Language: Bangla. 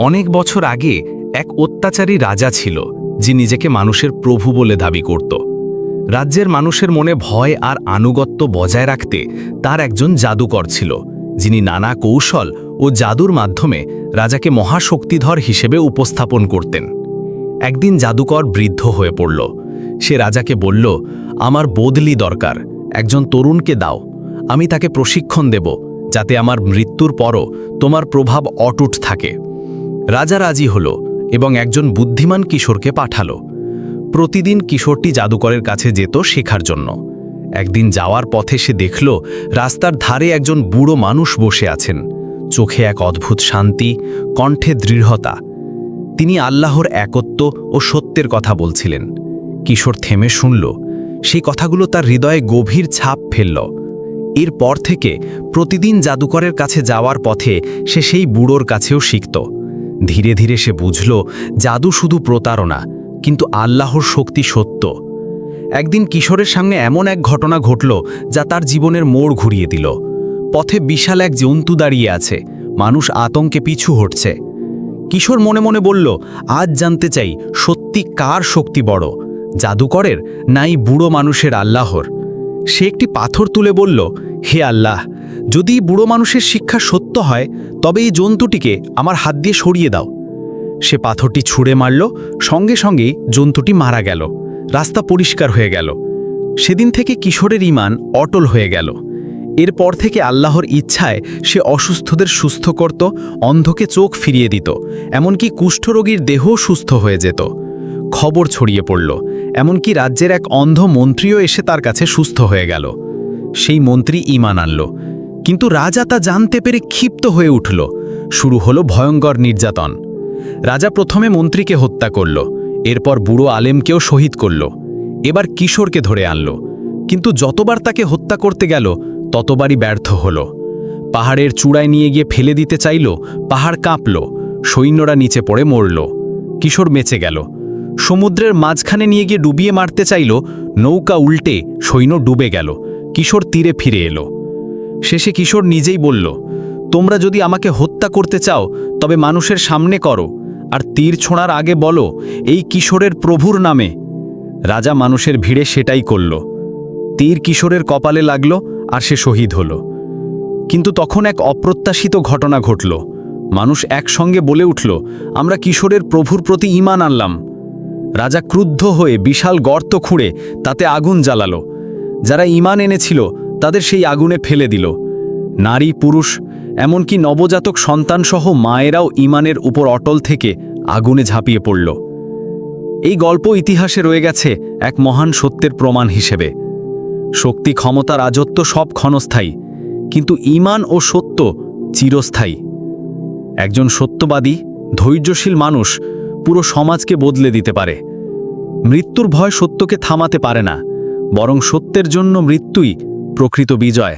অনেক বছর আগে এক অত্যাচারী রাজা ছিল, যে নিজেকে মানুষের প্রভু বলে দাবি করত। রাজ্যের মানুষের মনে ভয় আর আনুগত্য বজায় রাখতে তার একজন জাদুকর ছিল, যিনি নানা কৌশল ও জাদুর মাধ্যমে রাজাকে মহাশক্তিধর হিসেবে উপস্থাপন করতেন। একদিন জাদুকর বৃদ্ধ হয়ে পড়ল। সে রাজাকে বলল, আমার বদলি দরকার, একজন তরুণকে দাও, আমি তাকে প্রশিক্ষণ দেব, যাতে আমার মৃত্যুর পরও তোমার প্রভাব অটুট থাকে। রাজা রাজি হল এবং একজন বুদ্ধিমান কিশোরকে পাঠাল। প্রতিদিন কিশোরটি জাদুকরের কাছে যেত শেখার জন্য। একদিন যাওয়ার পথে সে দেখল, রাস্তার ধারে একজন বুড়ো মানুষ বসে আছেন। চোখে এক অদ্ভুত শান্তি, কণ্ঠে দৃঢ়তা। তিনি আল্লাহর একত্ব ও সত্যের কথা বলছিলেন। কিশোর থেমে শুনল, সেই কথাগুলো তার হৃদয়ে গভীর ছাপ ফেলল। এরপর থেকে প্রতিদিন জাদুকরের কাছে যাওয়ার পথে সে সেই বুড়োর কাছেও শিখত। ধীরে ধীরে সে বুঝল, জাদু শুধু প্রতারণা, কিন্তু আল্লাহর শক্তি সত্য। একদিন কিশোরের সামনে এমন এক ঘটনা ঘটল, যা তার জীবনের মোড় ঘুরিয়ে দিল। পথে বিশাল এক জন্তু দাঁড়িয়ে আছে, মানুষ আতঙ্কে পিছু হটছে। কিশোর মনে মনে বলল, আজ জানতে চাই, সত্যি কার শক্তি বড়, জাদুকরের নাই বুড়ো মানুষের আল্লাহর? সে একটি পাথর তুলে বলল, হে আল্লাহ, যদি বুড়ো মানুষের শিক্ষা সত্য হয় তবে এই জন্তুটিকে আমার হাত দিয়ে সরিয়ে দাও। সে পাথরটি ছুঁড়ে মারল, সঙ্গে সঙ্গেই জন্তুটি মারা গেল, রাস্তা পরিষ্কার হয়ে গেল। সেদিন থেকে কিশোরের ইমান অটল হয়ে গেল। এরপর থেকে আল্লাহর ইচ্ছায় সে অসুস্থদের সুস্থ করত, অন্ধকে চোখ ফিরিয়ে দিত, এমনকি কুষ্ঠরোগীর দেহও সুস্থ হয়ে যেত। খবর ছড়িয়ে পড়ল, এমনকি রাজ্যের এক অন্ধ মন্ত্রীও এসে তার কাছে সুস্থ হয়ে গেল। সেই মন্ত্রী ইমান আনল কিন্তু রাজা তা জানতে পেরে ক্ষিপ্ত হয়ে উঠল। শুরু হলো ভয়ঙ্কর নির্যাতন। রাজা প্রথমে মন্ত্রীকে হত্যা করল, এরপর বুড়ো আলেমকেও শহীদ করল, এবার কিশোরকে ধরে আনল। কিন্তু যতবার তাকে হত্যা করতে গেল, ততবারই ব্যর্থ হল। পাহাড়ের চূড়ায় নিয়ে গিয়ে ফেলে দিতে চাইল, পাহাড় কাঁপল, সৈন্যরা নিচে পড়ে মরল। কিশোর বেঁচে গেল। সমুদ্রের মাঝখানে নিয়ে গিয়ে ডুবিয়ে মারতে চাইল, নৌকা উল্টে সৈন্য ডুবে গেল। কিশোর তীরে ফিরে এলো। শেষে কিশোর নিজেই বলল, তোমরা যদি আমাকে হত্যা করতে চাও, তবে মানুষের সামনে করো। আর তীর ছোঁড়ার আগে বলো, এই কিশোরের প্রভুর নামে। রাজা মানুষের ভিড়ে সেটাই করল। তীর কিশোরের কপালে লাগল আর সে শহীদ হল। কিন্তু তখন এক অপ্রত্যাশিত ঘটনা ঘটল। মানুষ একসঙ্গে বলে উঠল, আমরা কিশোরের প্রভুর প্রতি ইমান আনলাম। রাজা ক্রুদ্ধ হয়ে বিশাল গর্ত খুঁড়ে তাতে আগুন জ্বালালো। যারা ইমান এনেছিল তাদের সেই আগুনে ফেলে দিল। নারী, পুরুষ, এমনকি নবজাতক সন্তানসহ মায়েরাও ইমানের উপর অটল থেকে আগুনে ঝাঁপিয়ে পড়ল। এই গল্প ইতিহাসে রয়ে গেছে এক মহান সত্যের প্রমাণ হিসেবে। শক্তি, ক্ষমতা, রাজত্ব সব ক্ষণস্থায়ী, কিন্তু ইমান ও সত্য চিরস্থায়ী। একজন সত্যবাদী, ধৈর্যশীল মানুষ পুরো সমাজকে বদলে দিতে পারে। মৃত্যুর ভয় সত্যকে থামাতে পারে না, বরং সত্যের জন্য মৃত্যুই প্রকৃত বিজয়।